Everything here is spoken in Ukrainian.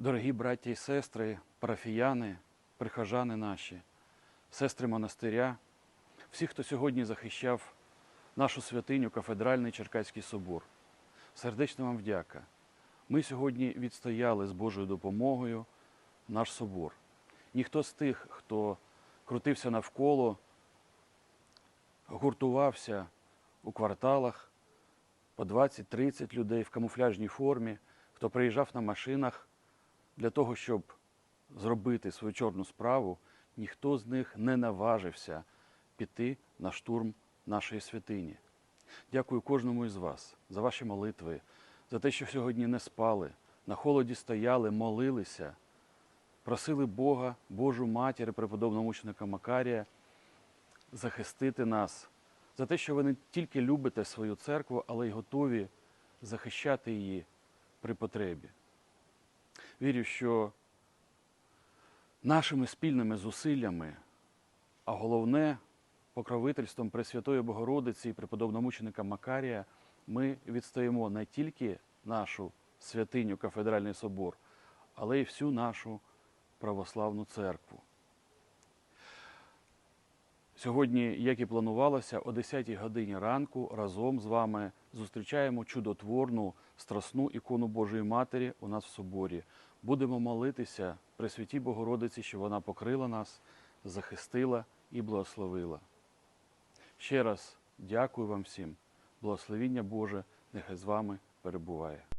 Дорогі браття і сестри, парафіяни, прихожани наші, сестри монастиря, всі, хто сьогодні захищав нашу святиню, кафедральний Черкаський собор. Сердечно вам вдяка. Ми сьогодні відстояли з Божою допомогою наш собор. Ніхто з тих, хто крутився навколо, гуртувався у кварталах по 20-30 людей в камуфляжній формі, хто приїжджав на машинах для того, щоб зробити свою чорну справу, ніхто з них не наважився піти на штурм нашої святині. Дякую кожному із вас за ваші молитви, за те, що сьогодні не спали, на холоді стояли, молилися, просили Бога, Божу матір, преподобного мученика Макарія захистити нас, за те, що ви не тільки любите свою церкву, але й готові захищати її при потребі. Вірю, що нашими спільними зусиллями, а головне покровительством Пресвятої Богородиці і преподобномученика Макарія, ми відстоїмо не тільки нашу святиню Кафедральний собор, але й всю нашу православну церкву. Сьогодні, як і планувалося, о 10 годині ранку разом з вами зустрічаємо чудотворну страсну ікону Божої Матері у нас в соборі. Будемо молитися Пресвятій Богородиці, що вона покрила нас, захистила і благословила. Ще раз дякую вам всім. Благословіння Боже нехай з вами перебуває.